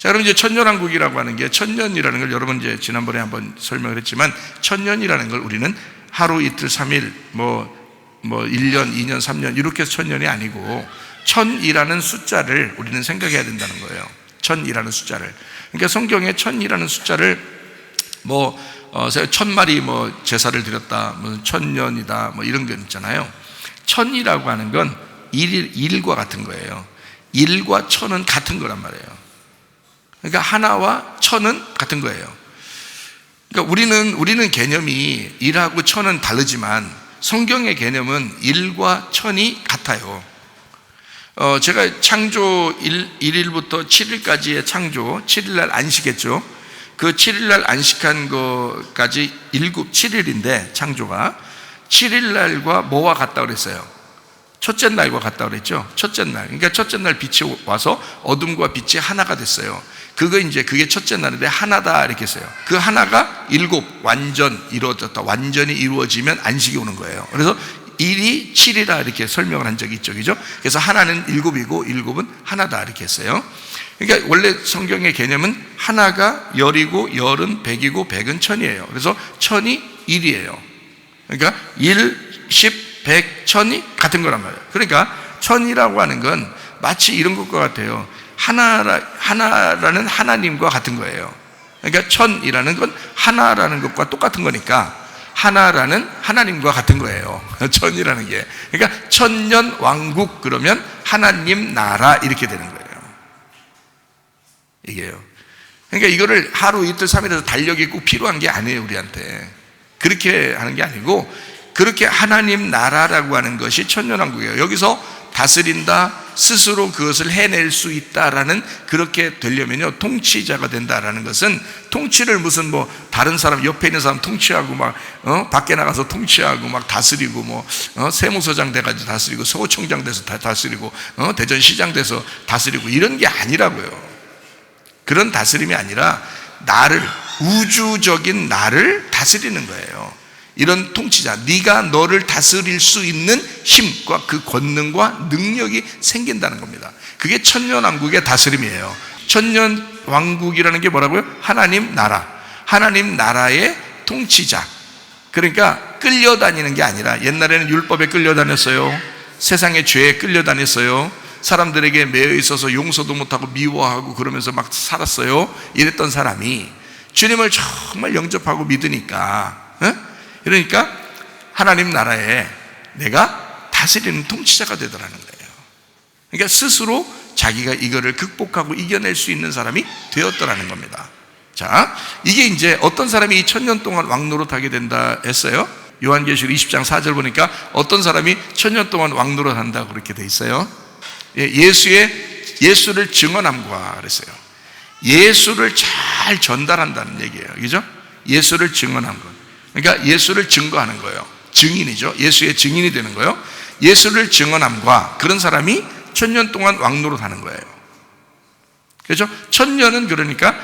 자, 그럼 이제 천년왕국이라고 하는 게 천년이라는 걸 여러분 이제 지난번에 한번 설명을 했지만 천년이라는 걸 우리는 하루 이틀 삼일 뭐, 뭐 1년, 2년, 3년 이렇게 해서 천년이 아니고 천이라는 숫자를 우리는 생각해야 된다는 거예요. 천이라는 숫자를. 그러니까 성경에 천이라는 숫자를 뭐, 어, 천 마리 뭐 제사를 드렸다, 뭐 천년이다, 뭐 이런 게 있잖아요. 천이라고 하는 건 일, 일과 같은 거예요. 일과 천은 같은 거란 말이에요. 그러니까 하나와 천은 같은 거예요. 그러니까 우리는 우리는 개념이 일하고 천은 다르지만 성경의 개념은 일과 천이 같아요. 어, 제가 창조 1, 1일부터 7일까지의 창조, 7일날 안식했죠. 그 7일날 안식한 것까지 7, 7일인데 창조가 7일날과 뭐와 같다 그랬어요? 첫째 날과 같다 그랬죠. 첫째 날. 그러니까 첫째 날 빛이 와서 어둠과 빛이 하나가 됐어요. 그거 이제 그게 첫째 날인데 하나다 이렇게 했어요. 그 하나가 일곱 완전 이루어졌다. 완전히 이루어지면 안식이 오는 거예요. 그래서 일이 7이라 이렇게 설명을 한 적이 있죠. 그죠? 그래서 하나는 일곱이고 일곱은 하나다 이렇게 했어요. 그러니까 원래 성경의 개념은 하나가 열이고 열은 백이고 백은 천이에요. 그래서 천이 일이에요. 그러니까 일, 십, 백, 천이 같은 거란 말이에요. 그러니까 천이라고 하는 건 마치 이런 것과 같아요. 하나라, 하나라는 하나님과 같은 거예요. 그러니까 천이라는 건 하나라는 것과 똑같은 거니까 하나라는 하나님과 같은 거예요. 천이라는 게. 그러니까 천년 왕국 그러면 하나님 나라 이렇게 되는 거예요. 이게요. 그러니까 이거를 하루 이틀 삼일에서 달력이 꼭 필요한 게 아니에요, 우리한테. 그렇게 하는 게 아니고 그렇게 하나님 나라라고 하는 것이 천년왕국이에요. 여기서 다스린다, 스스로 그것을 해낼 수 있다라는 그렇게 되려면요, 통치자가 된다라는 것은 통치를 무슨 뭐 다른 사람, 옆에 있는 사람 통치하고 막, 어, 밖에 나가서 통치하고 막 다스리고 뭐, 어, 세무서장 돼가지고 다스리고 서구청장 돼서 다 다스리고, 어, 대전시장 돼서 다스리고 이런 게 아니라고요. 그런 다스림이 아니라 나를, 우주적인 나를 다스리는 거예요. 이런 통치자, 네가 너를 다스릴 수 있는 힘과 그 권능과 능력이 생긴다는 겁니다. 그게 천년 왕국의 다스림이에요. 천년 왕국이라는 게 뭐라고요? 하나님 나라. 하나님 나라의 통치자. 그러니까 끌려다니는 게 아니라 옛날에는 율법에 끌려다녔어요. 세상의 죄에 끌려다녔어요. 사람들에게 매여 있어서 용서도 못하고 미워하고 그러면서 막 살았어요. 이랬던 사람이 주님을 정말 영접하고 믿으니까 어? 그러니까 하나님 나라에 내가 다스리는 통치자가 되더라는 거예요. 그러니까 스스로 자기가 이거를 극복하고 이겨낼 수 있는 사람이 되었더라는 겁니다. 자, 이게 이제 어떤 사람이 이 천년 동안 왕노릇 하게 된다 했어요? 요한계시록 20장 4절 보니까 어떤 사람이 천년 동안 왕노릇 한다 그렇게 돼 있어요. 예, 예수의 예수를 증언함과 그랬어요. 예수를 잘 전달한다는 얘기예요. 그죠? 예수를 증언한 것. 그러니까 예수를 증거하는 거예요. 증인이죠. 예수의 증인이 되는 거예요. 예수를 증언함과 그런 사람이 천년 동안 왕노릇 하는 거예요. 그렇죠? 천년은 그러니까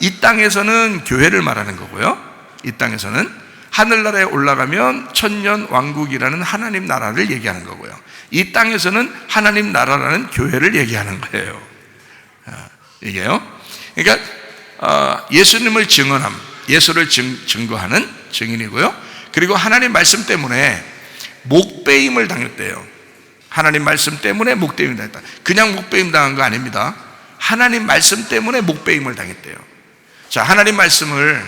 이 땅에서는 교회를 말하는 거고요. 이 땅에서는 하늘나라에 올라가면 천년 왕국이라는 하나님 나라를 얘기하는 거고요. 이 땅에서는 하나님 나라라는 교회를 얘기하는 거예요. 이게요. 그러니까 어, 예수님을 증언함, 예수를 증, 증거하는 증인이고요. 그리고 하나님 말씀 때문에 목배임을 당했대요. 하나님 말씀 때문에 목배임을 당했다. 그냥 목배임 당한 거 아닙니다. 하나님 말씀 때문에 목배임을 당했대요. 자, 하나님 말씀을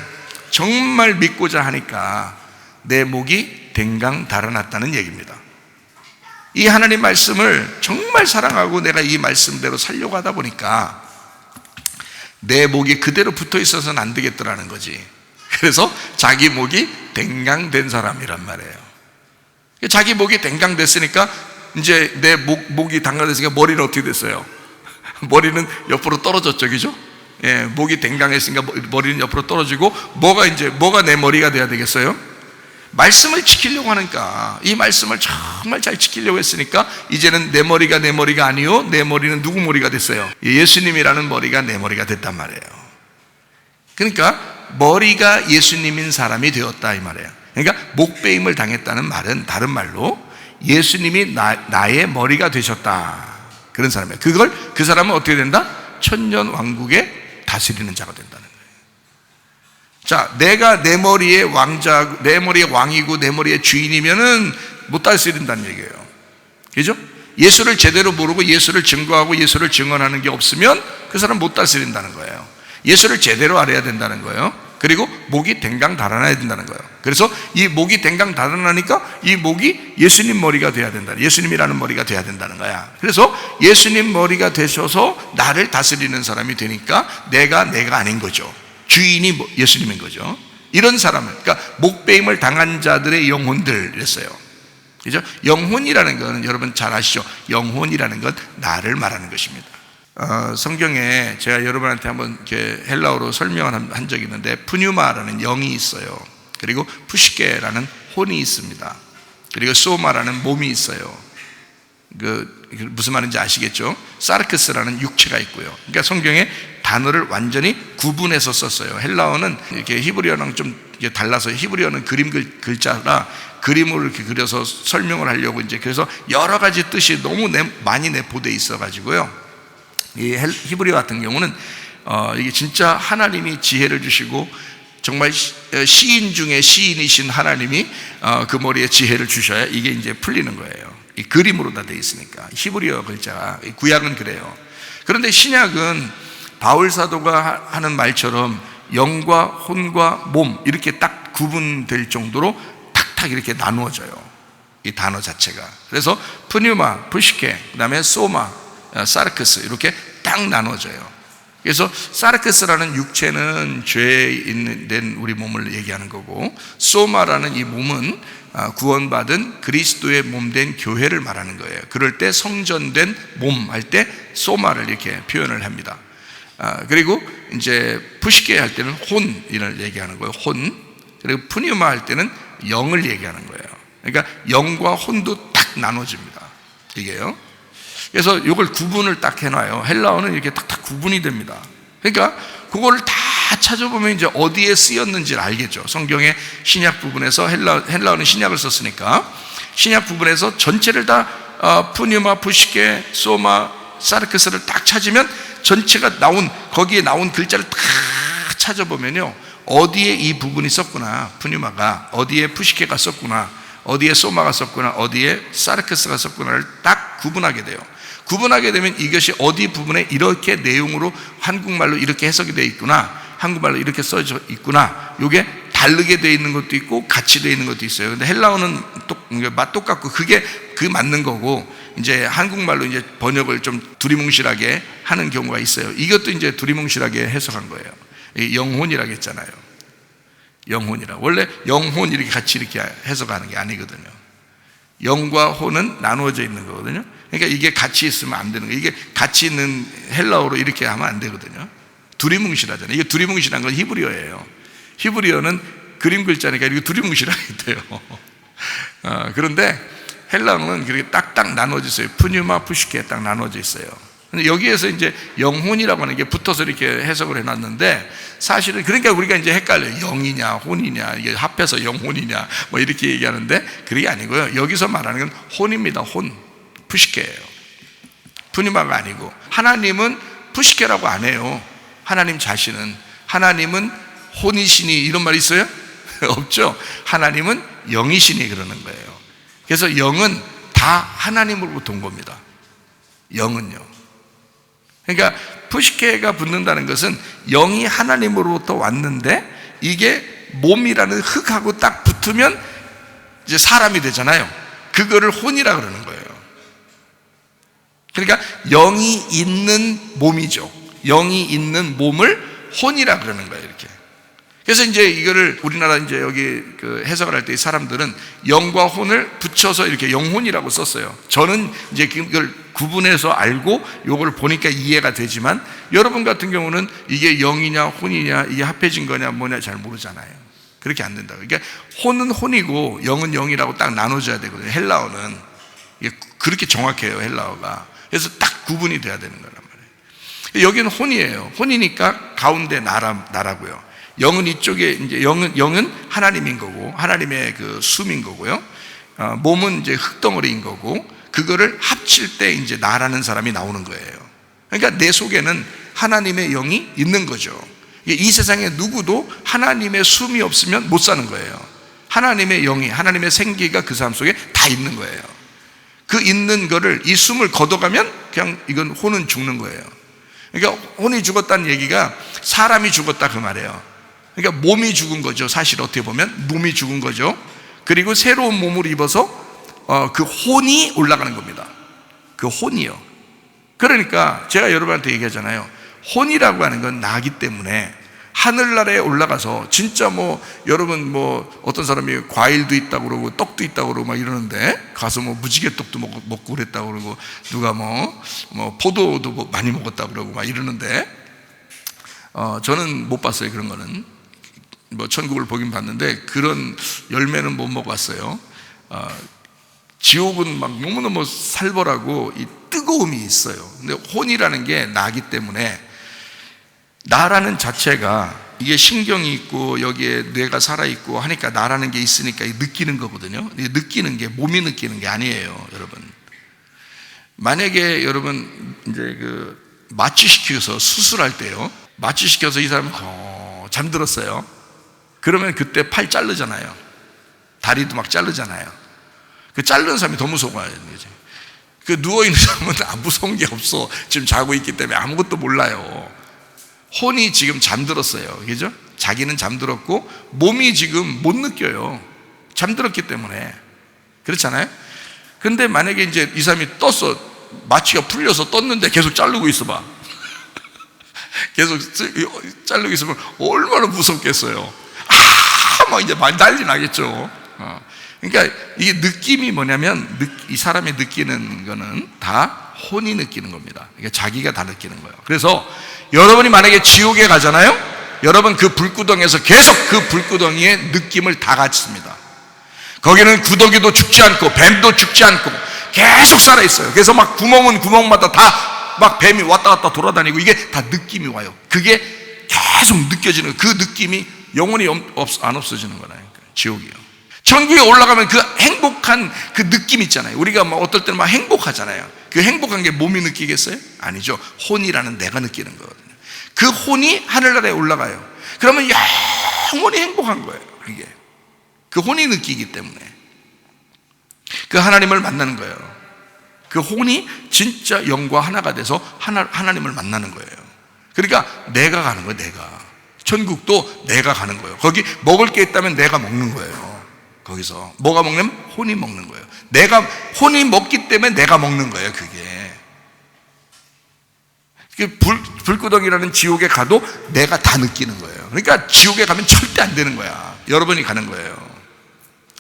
정말 믿고자 하니까 내 목이 댕강 달아났다는 얘기입니다. 이 하나님 말씀을 정말 사랑하고 내가 이 말씀대로 살려고 하다 보니까 내 목이 그대로 붙어 있어서는 안 되겠더라는 거지. 그래서 자기 목이 댕강된 사람이란 말이에요. 자기 목이 댕강됐으니까 이제 내 목, 목이 댕강됐으니까 머리는 어떻게 됐어요? 머리는 옆으로 떨어졌죠, 그죠? 예, 목이 댕강했으니까 머리는 옆으로 떨어지고 뭐가 이제 뭐가 내 머리가 돼야 되겠어요? 말씀을 지키려고 하니까 이 말씀을 정말 잘 지키려고 했으니까 이제는 내 머리가 내 머리가 아니요 내 머리는 누구 머리가 됐어요? 예수님이라는 머리가 내 머리가 됐단 말이에요. 그러니까 머리가 예수님인 사람이 되었다 이 말이에요. 그러니까 목배임을 당했다는 말은 다른 말로 예수님이 나, 나의 머리가 되셨다 그런 사람이에요. 그걸 그 사람은 어떻게 된다? 천년 왕국의 다스리는 자가 된다는. 자, 내가 내 머리에 왕자, 내 머리에 왕이고 내 머리에 주인이면은 못 다스린다는 얘기예요. 그죠? 예수를 제대로 모르고 예수를 증거하고 예수를 증언하는 게 없으면 그 사람 못 다스린다는 거예요. 예수를 제대로 알아야 된다는 거예요. 그리고 목이 댕강 달아나야 된다는 거예요. 그래서 이 목이 댕강 달아나니까 이 목이 예수님 머리가 돼야 된다. 예수님이라는 머리가 돼야 된다는 거야. 그래서 예수님 머리가 되셔서 나를 다스리는 사람이 되니까 내가 내가 아닌 거죠. 주인이 뭐- 예수님인 거죠. 이런 사람을, 그러니까 목배임을 당한 자들의 영혼들 이랬어요. 그죠? 영혼이라는 것은 여러분 잘 아시죠? 영혼이라는 건 나를 말하는 것입니다. 어, 성경에 제가 여러분한테 한번 헬라어로 설명을 한, 한 적이 있는데 푸뉴마라는 영이 있어요. 그리고 푸시케라는 혼이 있습니다. 그리고 소마라는 몸이 있어요. 그 무슨 말인지 아시겠죠? 사르크스라는 육체가 있고요. 그러니까 성경에 단어를 완전히 구분해서 썼어요. 헬라어는 이렇게 히브리어랑 좀 달라서 히브리어는 그림 글, 글자라 그림을 이렇게 그려서 설명을 하려고 이제 그래서 여러 가지 뜻이 너무 내, 많이 내포돼 있어 가지고요. 이 헬- 히브리어 같은 경우는 어, 이게 진짜 하나님이 지혜를 주시고 정말 시- 어, 시인 중에 시인이신 하나님이 어, 그 머리에 지혜를 주셔야 이게 이제 풀리는 거예요. 이 그림으로 다 돼 있으니까 히브리어 글자 이 구약은 그래요. 그런데 신약은 바울 사도가 하- 하는 말처럼 영과 혼과 몸 이렇게 딱 구분될 정도로 탁탁 이렇게 나누어져요. 이 단어 자체가. 그래서 푸뉴마, 푸시케, 그다음에 소마, 어, 사르크스 이렇게 딱 나눠져요. 그래서 사르크스라는 육체는 죄에 있는 된 우리 몸을 얘기하는 거고 소마라는 이 몸은 아, 구원받은 그리스도의 몸 된 교회를 말하는 거예요. 그럴 때 성전된 몸 할 때 소마를 이렇게 표현을 합니다. 아, 그리고 이제 푸시케 할 때는 혼을 얘기하는 거예요. 혼. 그리고 푸니마 할 때는 영을 얘기하는 거예요. 그러니까 영과 혼도 딱 나눠집니다. 이게요. 그래서 이걸 구분을 딱 해놔요. 헬라어는 이렇게 딱딱 구분이 됩니다. 그러니까 그거를 다 찾아보면 이제 어디에 쓰였는지를 알겠죠. 성경의 신약 부분에서 헬라, 헬라어는 신약을 썼으니까 신약 부분에서 전체를 다 어, 푸뉴마, 푸시케, 소마, 사르크스를 딱 찾으면 전체가 나온 거기에 나온 글자를 다 찾아보면요. 어디에 이 부분이 썼구나. 푸뉴마가 어디에 푸시케가 썼구나. 어디에 소마가 썼구나. 어디에 사르크스가 썼구나를 딱 구분하게 돼요. 구분하게 되면 이것이 어디 부분에 이렇게 내용으로 한국말로 이렇게 해석이 되어 있구나. 한국말로 이렇게 써져 있구나. 요게 다르게 되어 있는 것도 있고 같이 되어 있는 것도 있어요. 근데 헬라어는 똑, 맛 똑같고 그게 그 맞는 거고 이제 한국말로 이제 번역을 좀 두리뭉실하게 하는 경우가 있어요. 이것도 이제 두리뭉실하게 해석한 거예요. 이 영혼이라고 했잖아요. 영혼이라 원래 영혼 이렇게 같이 이렇게 해석하는 게 아니거든요. 영과 혼은 나누어져 있는 거거든요. 그러니까 이게 같이 있으면 안 되는 거예요 이게 같이 있는 헬라어로 이렇게 하면 안 되거든요. 두리뭉실하잖아요. 이게 두리뭉실한 건 히브리어예요. 히브리어는 그림 글자니까 이렇게 두리뭉실하게 돼요. 어, 그런데 헬라어는 그렇게 딱딱 나눠져 있어요 푸뉴마 푸시케 딱 나눠져 있어요 여기에서 이제 영혼이라고 하는 게 붙어서 이렇게 해석을 해놨는데 사실은 그러니까 우리가 이제 헷갈려요. 영이냐 혼이냐 이게 합해서 영혼이냐 뭐 이렇게 얘기하는데 그게 아니고요. 여기서 말하는 건 혼입니다. 혼 푸시케예요. 푸니마가 아니고 하나님은 푸시케라고 안 해요. 하나님 자신은 하나님은 혼이시니 이런 말 있어요? 없죠. 하나님은 영이시니 그러는 거예요. 그래서 영은 다 하나님으로부터 온 겁니다. 영은요. 그러니까 푸시케가 붙는다는 것은 영이 하나님으로부터 왔는데 이게 몸이라는 흙하고 딱 붙으면 이제 사람이 되잖아요. 그거를 혼이라 그러는 거예요. 그러니까 영이 있는 몸이죠. 영이 있는 몸을 혼이라 그러는 거예요. 이렇게. 그래서 이제 이거를 우리나라 이제 여기 그 해석을 할때 사람들은 영과 혼을 붙여서 이렇게 영혼이라고 썼어요. 저는 이제 그걸 구분해서 알고 요걸 보니까 이해가 되지만 여러분 같은 경우는 이게 영이냐 혼이냐 이게 합해진 거냐 뭐냐 잘 모르잖아요. 그렇게 안 된다. 그러니까 혼은 혼이고 영은 영이라고 딱 나눠져야 되거든요. 헬라어는 그렇게 정확해요. 헬라어가. 그래서 딱 구분이 돼야 되는 거란 말이에요. 여기는 혼이에요. 혼이니까 가운데 나라 나라고요. 영은 이쪽에 이제 영은 영은 하나님인 거고 하나님의 그 숨인 거고요. 어, 몸은 이제 흙덩어리인 거고 그거를 합칠 때 이제 나라는 사람이 나오는 거예요. 그러니까 내 속에는 하나님의 영이 있는 거죠. 이 세상에 누구도 하나님의 숨이 없으면 못 사는 거예요. 하나님의 영이, 하나님의 생기가 그 사람 속에 다 있는 거예요. 그 있는 거를, 이 숨을 걷어가면 그냥 이건 혼은 죽는 거예요. 그러니까 혼이 죽었다는 얘기가 사람이 죽었다 그 말이에요. 그러니까 몸이 죽은 거죠. 사실 어떻게 보면 몸이 죽은 거죠. 그리고 새로운 몸을 입어서 어, 그 혼이 올라가는 겁니다. 그 혼이요. 그러니까 제가 여러분한테 얘기하잖아요. 혼이라고 하는 건 나기 때문에 하늘나라에 올라가서 진짜 뭐 여러분 뭐 어떤 사람이 과일도 있다고 그러고 떡도 있다고 그러고 막 이러는데 가서 뭐 무지개 떡도 먹고, 먹고 그랬다고 그러고 누가 뭐, 뭐 포도도 뭐 많이 먹었다고 그러고 막 이러는데 어, 저는 못 봤어요 그런 거는 뭐 천국을 보긴 봤는데 그런 열매는 못 먹었어요 어, 지옥은 막 너무너무 살벌하고 이 뜨거움이 있어요 근데 혼이라는 게 나기 때문에 나라는 자체가 이게 신경이 있고 여기에 뇌가 살아있고 하니까 나라는 게 있으니까 느끼는 거거든요. 느끼는 게 몸이 느끼는 게 아니에요, 여러분. 만약에 여러분 이제 그 마취시켜서 수술할 때요. 마취시켜서 이 사람이 어, 잠들었어요. 그러면 그때 팔 자르잖아요. 다리도 막 자르잖아요. 그 자르는 사람이 더 무서워요. 그 누워있는 사람은 안 무서운 게 없어. 지금 자고 있기 때문에 아무것도 몰라요. 혼이 지금 잠들었어요. 그죠? 자기는 잠들었고 몸이 지금 못 느껴요. 잠들었기 때문에. 그렇잖아요? 근데 만약에 이제 이 사람이 떴어. 마취가 풀려서 떴는데 계속 자르고 있어 봐. 계속 자르고 있으면 얼마나 무섭겠어요. 아, 막 이제 난리 나겠죠. 어. 그러니까 이게 느낌이 뭐냐면 이 사람이 느끼는 거는 다 혼이 느끼는 겁니다. 그러니까 자기가 다 느끼는 거예요. 그래서 여러분이 만약에 지옥에 가잖아요? 여러분 그 불구덩이에서 계속 그 불구덩이의 느낌을 다 갖습니다. 거기는 구더기도 죽지 않고 뱀도 죽지 않고 계속 살아 있어요. 그래서 막 구멍은 구멍마다 다 막 뱀이 왔다 갔다 돌아다니고 이게 다 느낌이 와요. 그게 계속 느껴지는 그 느낌이 영원히 안 없어지는 거라니까 지옥이요. 천국에 올라가면 그 행복한 그 느낌 있잖아요. 우리가 막 어떨 때는 막 행복하잖아요. 그 행복한 게 몸이 느끼겠어요? 아니죠. 혼이라는 내가 느끼는 거거든요. 그 혼이 하늘나라에 올라가요. 그러면 영원히 행복한 거예요. 이게. 그 혼이 느끼기 때문에. 그 하나님을 만나는 거예요. 그 혼이 진짜 영과 하나가 돼서 하나, 하나님을 만나는 거예요. 그러니까 내가 가는 거예요, 내가. 천국도 내가 가는 거예요. 거기 먹을 게 있다면 내가 먹는 거예요. 거기서. 뭐가 먹냐면 혼이 먹는 거예요. 내가 혼이 먹기 때문에 내가 먹는 거예요, 그게. 불, 불구덩이라는 지옥에 가도 내가 다 느끼는 거예요. 그러니까 지옥에 가면 절대 안 되는 거야. 여러분이 가는 거예요.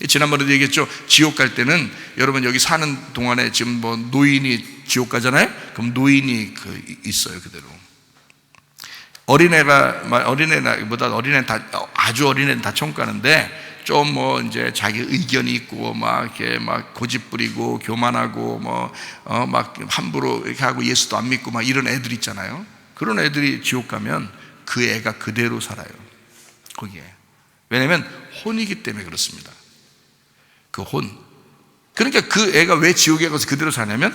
지난번에도 얘기했죠. 지옥 갈 때는 여러분 여기 사는 동안에 지금 뭐 노인이 지옥 가잖아요. 그럼 노인이 그 있어요 그대로. 어린애가 어린애보다 어린애 다 아주 어린애는 다 천국 가는데 좀 뭐 이제 자기 의견이 있고 막 이렇게 막 고집 부리고 교만하고 뭐어막 함부로 이렇게 하고 예수도 안 믿고 막 이런 애들 있잖아요. 그런 애들이 지옥 가면 그 애가 그대로 살아요. 거기에. 왜냐면 혼이기 때문에 그렇습니다. 그 혼. 그러니까 그 애가 왜 지옥에 가서 그대로 사냐면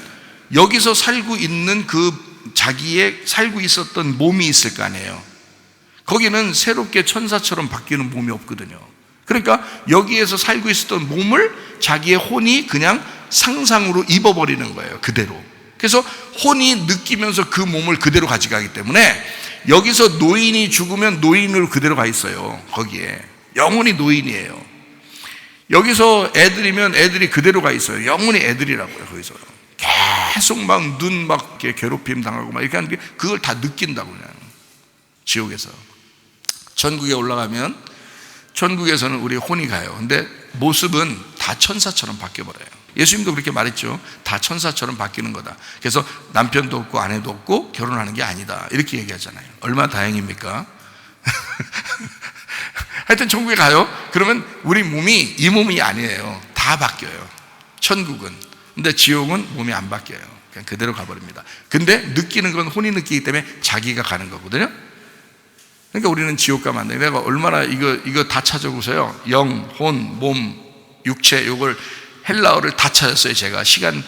여기서 살고 있는 그 자기의 살고 있었던 몸이 있을 거 아니에요. 거기는 새롭게 천사처럼 바뀌는 몸이 없거든요. 그러니까 여기에서 살고 있었던 몸을 자기의 혼이 그냥 상상으로 입어버리는 거예요. 그대로. 그래서 혼이 느끼면서 그 몸을 그대로 가져가기 때문에 여기서 노인이 죽으면 노인으로 그대로 가 있어요. 거기에. 영원히 노인이에요. 여기서 애들이면 애들이 그대로 가 있어요. 영원히 애들이라고요. 거기서. 계속 막 눈 막 괴롭힘 당하고 막 이렇게 하는 게 그걸 다 느낀다고 그냥. 지옥에서. 전국에 올라가면 천국에서는 우리 혼이 가요. 근데 모습은 다 천사처럼 바뀌어 버려요. 예수님도 그렇게 말했죠. 다 천사처럼 바뀌는 거다. 그래서 남편도 없고 아내도 없고 결혼하는 게 아니다. 이렇게 얘기하잖아요. 얼마나 다행입니까? 하여튼 천국에 가요. 그러면 우리 몸이 이 몸이 아니에요. 다 바뀌어요. 천국은. 근데 지옥은 몸이 안 바뀌어요. 그냥 그대로 가버립니다. 근데 느끼는 건 혼이 느끼기 때문에 자기가 가는 거거든요. 그러니까 우리는 지옥 가면 안 돼. 내가 얼마나 이거, 이거 다 찾아보세요. 영, 혼, 몸, 육체, 요걸 헬라어를 다 찾았어요. 제가 시간,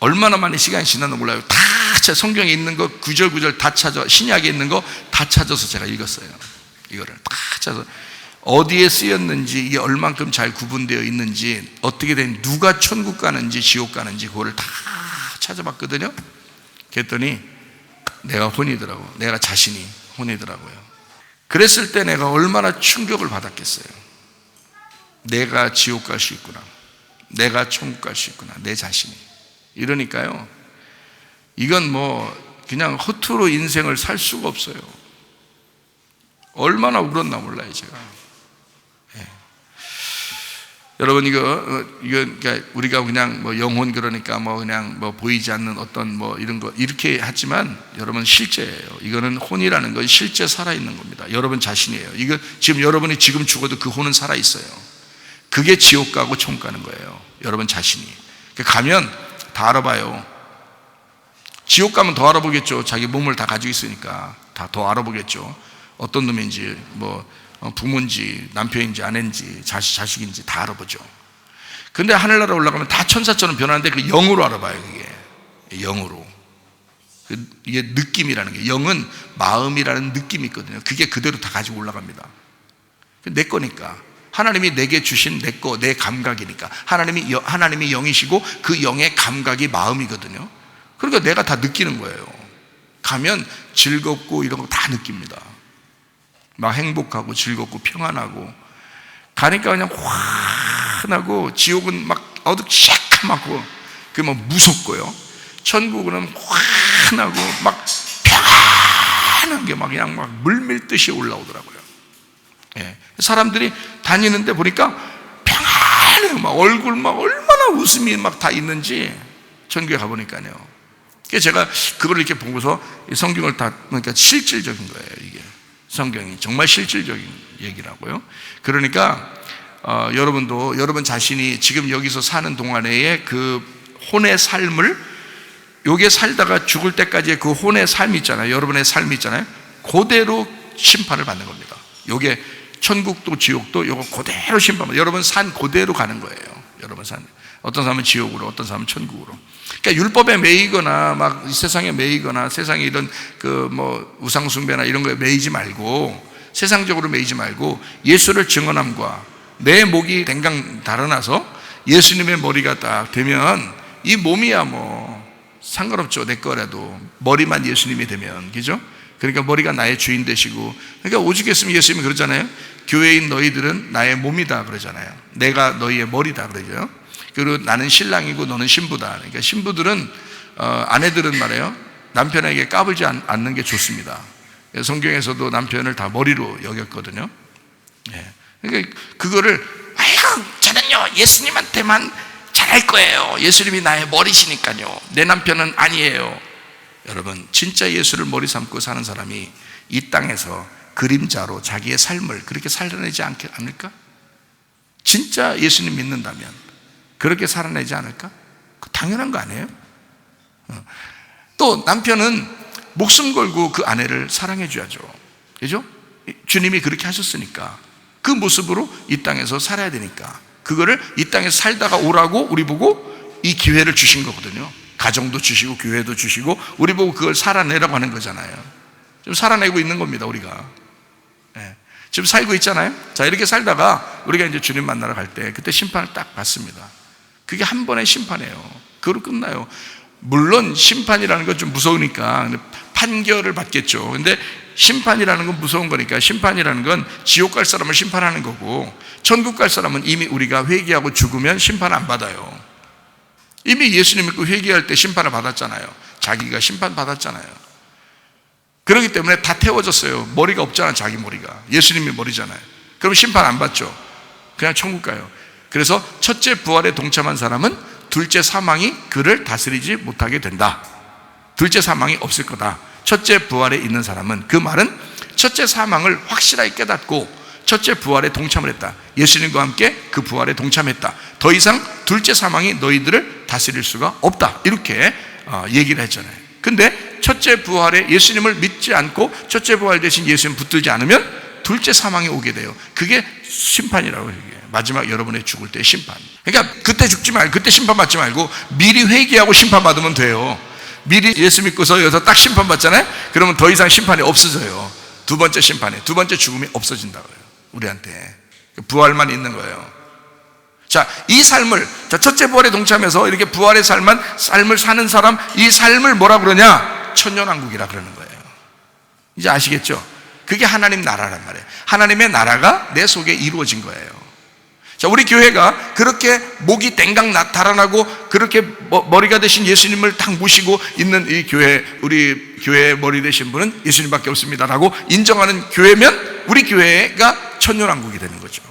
얼마나 많이 시간이 지났는지 몰라요. 다 찾아 성경에 있는 거 구절구절 다 찾아 신약에 있는 거 다 찾아서 제가 읽었어요. 이거를 다 찾아서 어디에 쓰였는지 이게 얼만큼 잘 구분되어 있는지 어떻게 된 누가 천국 가는지 지옥 가는지 그거를 다 찾아봤거든요. 그랬더니 내가 혼이더라고. 내가 자신이 혼이더라고요. 그랬을 때 내가 얼마나 충격을 받았겠어요. 내가 지옥 갈 수 있구나. 내가 천국 갈 수 있구나. 내 자신이. 이러니까요. 이건 뭐 그냥 허투루 인생을 살 수가 없어요. 얼마나 울었나 몰라요, 제가. 예. 여러분 이거 어, 이거 그러니까 우리가 그냥 뭐 영혼 그러니까 뭐 그냥 뭐 보이지 않는 어떤 뭐 이런 거 이렇게 하지만 여러분 실제예요. 이거는 혼이라는 건 실제 살아 있는 겁니다. 여러분 자신이에요. 이거 지금 여러분이 지금 죽어도 그 혼은 살아 있어요. 그게 지옥 가고 총 가는 거예요. 여러분 자신이. 그 가면 다 알아봐요. 지옥 가면 더 알아보겠죠. 자기 몸을 다 가지고 있으니까 다 더 알아보겠죠. 어떤 놈인지 뭐 어, 부모인지 남편인지 아내인지 자식 자식인지 다 알아보죠. 근데 하늘나라 올라가면 다 천사처럼 변하는데 그 영으로 알아봐요. 그게 영으로. 그 이게 느낌이라는 게 영은 마음이라는 느낌이 있거든요. 그게 그대로 다 가지고 올라갑니다. 내 거니까. 하나님이 내게 주신 내 거, 내 감각이니까. 하나님이, 여- 하나님이 영이시고 그 영의 감각이 마음이거든요. 그러니까 내가 다 느끼는 거예요. 가면 즐겁고 이런 거 다 느낍니다. 막 행복하고 즐겁고 평안하고. 가니까 그냥 환하고 지옥은 막 어둑시커멓고 그뭐 무섭고요. 천국은 환하고 막 평안한 게 막 그냥 막 물밀듯이 올라오더라고요. 예. 사람들이 다니는데 보니까 평안해요. 막 얼굴 막 얼마나 웃음이 막 다 있는지 천국에 가보니까요. 제가 그걸 이렇게 보고서 이 성경을 다, 그러니까 실질적인 거예요, 이게. 성경이. 정말 실질적인 얘기라고요. 그러니까, 어, 여러분도, 여러분 자신이 지금 여기서 사는 동안에 그 혼의 삶을 요게 살다가 죽을 때까지의 그 혼의 삶이 있잖아요. 여러분의 삶이 있잖아요. 그대로 심판을 받는 겁니다. 요게 천국도 지옥도 요거 그대로 심판. 여러분 산 그대로 가는 거예요. 여러분 산. 어떤 사람은 지옥으로, 어떤 사람은 천국으로. 그러니까 율법에 매이거나 막 세상에 매이거나 세상에 이런 그 뭐 우상숭배나 이런 거에 매이지 말고 세상적으로 매이지 말고 예수를 증언함과 내 목이 댕강 달아나서 예수님의 머리가 딱 되면 이 몸이야 뭐 상관없죠. 내 거라도. 머리만 예수님이 되면. 그죠? 그러니까 머리가 나의 주인 되시고. 그러니까 오죽했으면 예수님이 그러잖아요. 교회인 너희들은 나의 몸이다 그러잖아요. 내가 너희의 머리다 그러죠. 그리고 나는 신랑이고 너는 신부다. 그러니까 신부들은, 어, 아내들은 말이에요. 남편에게 까불지 않- 않는 게 좋습니다. 성경에서도 남편을 다 머리로 여겼거든요. 예. 그러니까 그거를 아이고 저는요 예수님한테만 잘할 거예요. 예수님이 나의 머리시니까요. 내 남편은 아니에요. 여러분 진짜 예수를 머리 삼고 사는 사람이 이 땅에서 그림자로 자기의 삶을 그렇게 살아내지 않게 않을까? 진짜 예수님 믿는다면 그렇게 살아내지 않을까? 그 당연한 거 아니에요? 어. 또 남편은 목숨 걸고 그 아내를 사랑해 줘야죠. 그죠? 주님이 그렇게 하셨으니까 그 모습으로 이 땅에서 살아야 되니까 그거를 이 땅에서 살다가 오라고 우리 보고 이 기회를 주신 거거든요. 가정도 주시고 교회도 주시고 우리 보고 그걸 살아내라고 하는 거잖아요. 지금 살아내고 있는 겁니다, 우리가. 예. 지금 살고 있잖아요. 자, 이렇게 살다가 우리가 이제 주님 만나러 갈 때 그때 심판을 딱 받습니다. 그게 한 번의 심판이에요. 그걸로 끝나요. 물론 심판이라는 건 좀 무서우니까 판결을 받겠죠. 근데 심판이라는 건 무서운 거니까 심판이라는 건 지옥 갈 사람을 심판하는 거고 천국 갈 사람은 이미 우리가 회개하고 죽으면 심판 안 받아요. 이미 예수님 믿고 회개할 때 심판을 받았잖아요. 자기가 심판 받았잖아요. 그렇기 때문에 다 태워졌어요. 머리가 없잖아, 자기 머리가. 예수님이 머리잖아요. 그럼 심판 안 받죠. 그냥 천국 가요. 그래서 첫째 부활에 동참한 사람은 둘째 사망이 그를 다스리지 못하게 된다. 둘째 사망이 없을 거다. 첫째 부활에 있는 사람은 그 말은 첫째 사망을 확실하게 깨닫고 첫째 부활에 동참을 했다. 예수님과 함께 그 부활에 동참했다. 더 이상 둘째 사망이 너희들을 다스릴 수가 없다. 이렇게 어, 얘기를 했잖아요. 근데 첫째 부활에 예수님을 믿지 않고 첫째 부활 대신 예수님 붙들지 않으면 둘째 사망이 오게 돼요. 그게 심판이라고 얘기해요. 마지막 여러분의 죽을 때 심판. 그러니까 그때 죽지 말고 그때 심판 받지 말고 미리 회개하고 심판 받으면 돼요. 미리 예수 믿고서 여기서 딱 심판 받잖아요. 그러면 더 이상 심판이 없어져요. 두 번째 심판에 두 번째 죽음이 없어진다고요. 우리한테 부활만 있는 거예요. 자, 이 삶을 자, 첫째 부활에 동참해서 이렇게 부활의 삶만 삶을 사는 사람 이 삶을 뭐라 그러냐? 천년왕국이라 그러는 거예요. 이제 아시겠죠? 그게 하나님 나라란 말이에요. 하나님의 나라가 내 속에 이루어진 거예요. 자, 우리 교회가 그렇게 목이 땡강 나- 달아나고 그렇게 머- 머리가 되신 예수님을 딱 모시고 있는 이 교회, 우리 교회의 머리 되신 분은 예수님밖에 없습니다라고 인정하는 교회면 우리 교회가 천년왕국이 되는 거죠.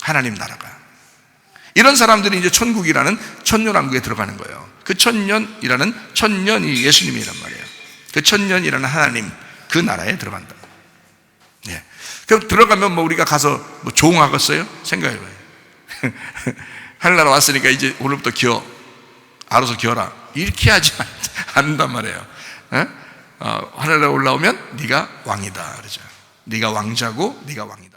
하나님 나라가. 이런 사람들이 이제 천국이라는 천년왕국에 들어가는 거예요. 그 천년이라는 천년이 예수님이란 말이에요. 그 천년이라는 하나님 그 나라에 들어간다. 예. 그럼 들어가면 뭐 우리가 가서 뭐 조응하겠어요? 생각해봐요. 하늘나라 왔으니까 이제 오늘부터 기어. 알아서 기어라. 이렇게 하지 않는단 말이에요. 예? 어, 하늘나라 올라오면 네가 왕이다. 그러죠. 네가 왕자고 네가 왕이다.